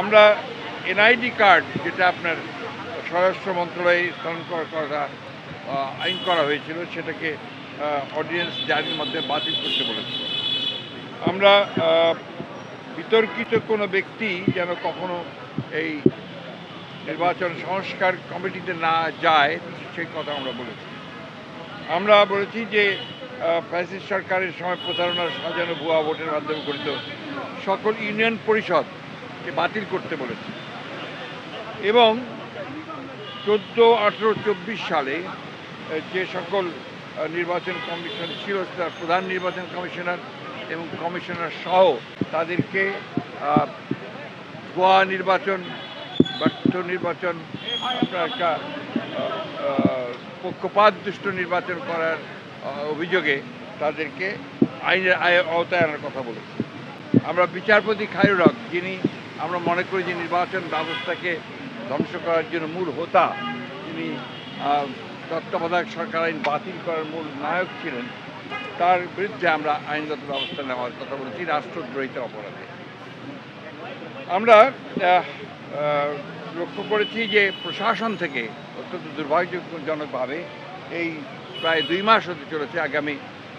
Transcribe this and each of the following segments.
আমরা NID card যেটা আপনার স্বরাষ্ট্র মন্ত্রণালয়ে স্থানান্তর করা আইন করা হয়েছিল, সেটাকে অডিয়েন্স জারির মধ্যে বাতিল করতে বলেছিল আমরা বিতর্কিত কোনো ব্যক্তি যেন কখনো এই নির্বাচন সংস্কার কমিটিতে না যায়, সেই কথা আমরা বলেছি। আমরা বলেছি যে ফ্যাসিস্ট সরকারের সময় প্রতারণার সাজানো ভুয়া ভোটের মাধ্যমে গঠিত সকল ইউনিয়ন পরিষদকে বাতিল করতে বলেছি। এবং চোদ্দ আঠেরো চব্বিশ সালে যে সকল নির্বাচন কমিশন ছিল তার প্রধান নির্বাচন কমিশনার এবং কমিশনার সহ তাদেরকে গোয়া নির্বাচন ব্যর্থ নির্বাচন আপনার একটা আহ, পক্ষপাতদুষ্ট নির্বাচন করার অভিযোগে তাদেরকে আইনের আয়- আওতায় আনার কথা বলেছি। আমরা বিচারপতি খায়রুল হক যিনি আমরা মনে করি যে নির্বাচন ব্যবস্থাকে ধ্বংস করার জন্য মূল হোতা তিনি তত্ত্বাবধায়ক সরকার আইন বাতিল করার মূল নায়ক ছিলেন। তার বিরুদ্ধে আমরা আইনগত ব্যবস্থা নেওয়ার কথা বলেছি, রাষ্ট্রদ্রোহিতা অপরাধে। আমরা লক্ষ্য করেছি যে প্রশাসন থেকে অত্যন্ত দুর্ভাগ্যজনকভাবে এই প্রায় দুই মাস হতে চলেছে, আগামী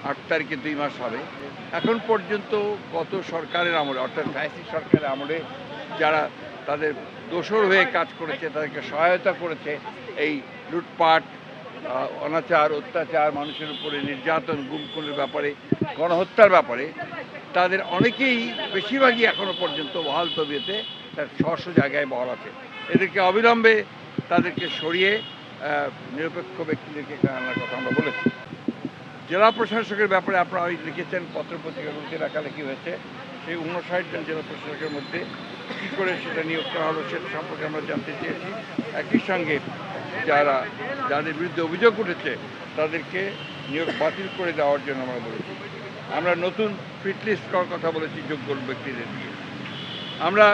আট তারিখে দুই মাস হবে। এখন পর্যন্ত গত সরকারের আমলে, অর্থাৎ ফ্যাসি সরকারের আমলে যারা তাদের দোষর হয়ে কাজ করেছে, তাদেরকে সহায়তা করেছে এই লুটপাট অনাচার, অত্যাচার, মানুষের উপরে নির্যাতন, গুমখুনের ব্যাপারে, গণহত্যার ব্যাপারে, তাদের অনেকেই বেশিরভাগই এখনও পর্যন্ত বহাল তবিয়েতে তার স্ব জায়গায় বহাল আছে। এদেরকে অবিলম্বে তাদেরকে সরিয়ে নিরপেক্ষ ব্যক্তিদেরকে আনার কথা আমরা বলেছি। জেলা প্রশাসকের ব্যাপারে আপনারা ওই লিখেছেন পত্র পত্রিকাগুলোতে লেখালেখি হয়েছে? সেই উনষাট জন জেলা প্রশাসকের মধ্যে কী করে সেটা নিয়োগ করা হলো সেটা সম্পর্কে আমরা জানতে চেয়েছি। একই সঙ্গে যারা যাদের বিরুদ্ধে অভিযোগ উঠেছে, তাদেরকে নিয়োগ বাতিল করে দেওয়ার জন্য আমরা বলেছি। আমরা নতুন ফিটলিস্ট করার কথা বলেছি যোগ্য ব্যক্তিদের দিয়ে আমরা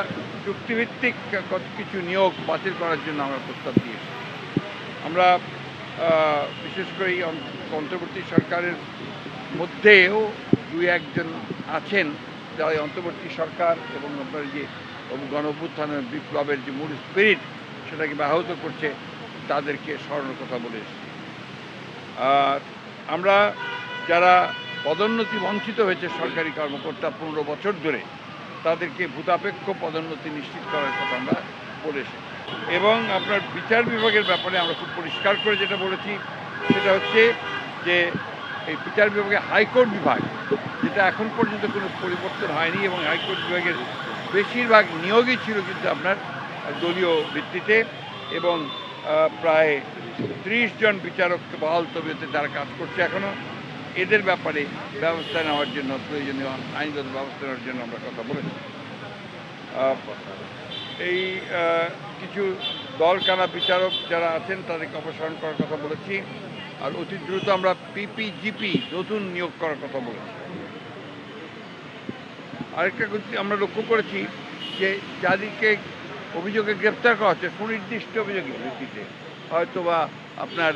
চুক্তিভিত্তিক কত কিছু নিয়োগ বাতিল করার জন্য আমরা প্রস্তাব দিয়েছি। আমরা বিশেষ করে এই অন্তর্বর্তী সরকারের মধ্যেও দুই একজন আছেন যারা অন্তর্বর্তী সরকার এবং আপনার যে গণ বিপ্লবের যে মূল স্পিরিট সেটাকে ব্যাহত করছে তাদেরকে স্মরণের কথা বলে এসেছি। আর আমরা যারা পদোন্নতি বঞ্চিত হয়েছে সরকারি কর্মকর্তা পনেরো বছর ধরে, তাদেরকে ভূতাপেক্ষ পদোন্নতি নিশ্চিত করার কথা আমরা বলে এসেছি। এবং আপনার বিচার বিভাগের ব্যাপারে আমরা খুব পরিষ্কার করে যেটা বলেছি, সেটা হচ্ছে যে এই বিচার বিভাগে হাইকোর্ট বিভাগ, যেটা এখন পর্যন্ত কোনো পরিবর্তন হয়নি এবং হাইকোর্ট বিভাগের বেশিরভাগ নিয়োগই ছিল কিন্তু আপনার দলীয় ভিত্তিতে এবং প্রায় ত্রিশ জন বিচারককে বহাল তবিয়তে যারা কাজ করছে এখনও এদের ব্যাপারে ব্যবস্থা নেওয়ার জন্য, প্রয়োজনীয় আইনগত ব্যবস্থা নেওয়ার জন্য আমরা কথা বলেছি। এই কিছু দলকানা বিচারক যারা আছেন তাদেরকে অপসারণ করার কথা বলেছি। আর অতি দ্রুত আমরা পিপিজিপি নতুন নিয়োগ করার কথা বলেছি। আরেকটা আমরা লক্ষ্য করেছি যে যাদেরকে অভিযোগে গ্রেপ্তার করা হচ্ছে, সুনির্দিষ্ট অভিযোগের ভিত্তিতে। হয়তো বা আপনার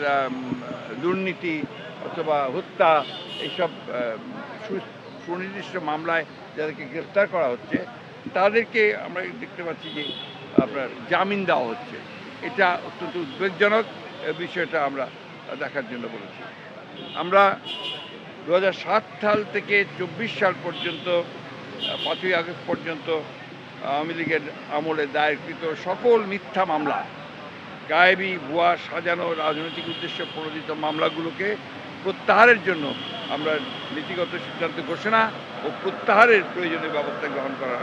দুর্নীতি অথবা হত্যা, এইসব সুনির্দিষ্ট মামলায় যাদেরকে গ্রেপ্তার করা হচ্ছে, তাদেরকে আমরা দেখতে পাচ্ছি যে আপনার জামিন দেওয়া হচ্ছে। এটা অত্যন্ত উদ্বেগজনক বিষয়টা আমরা দেখার জন্য বলেছি। আমরা দু হাজার সাত সাল থেকে চব্বিশ সাল পর্যন্ত, পাঁচই আগস্ট পর্যন্ত আওয়ামী লীগের আমলে দায়েরকৃত সকল মিথ্যা মামলা, গায়েবী ভুয়া সাজানো রাজনৈতিক উদ্দেশ্যে প্রণোদিত মামলাগুলোকে প্রত্যাহারের জন্য আমরা নীতিগত সিদ্ধান্ত ঘোষণা ও প্রত্যাহারের প্রয়োজনীয় ব্যবস্থা গ্রহণ করা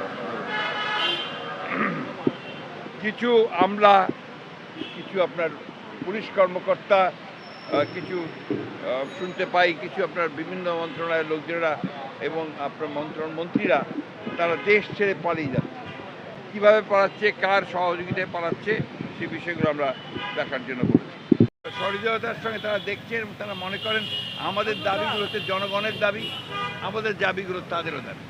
কিছু আমলা, কিছু আপনার পুলিশ কর্মকর্তা কিছু শুনতে পাই, কিছু আপনার বিভিন্ন মন্ত্রণালয়ের লোকজনেরা এবং আপনার মন্ত্রণ মন্ত্রীরা তারা দেশ ছেড়ে পালিয়ে যাচ্ছে। কীভাবে পালাচ্ছে, কার সহযোগিতায় পালাচ্ছে, সে বিষয়গুলো আমরা দেখার জন্য করেছি সহযোগিতার সঙ্গে তারা দেখছেন, তারা মনে করেন আমাদের দাবিগুলো হচ্ছে জনগণের দাবি, আমাদের দাবিগুলো তাদেরও দাবি।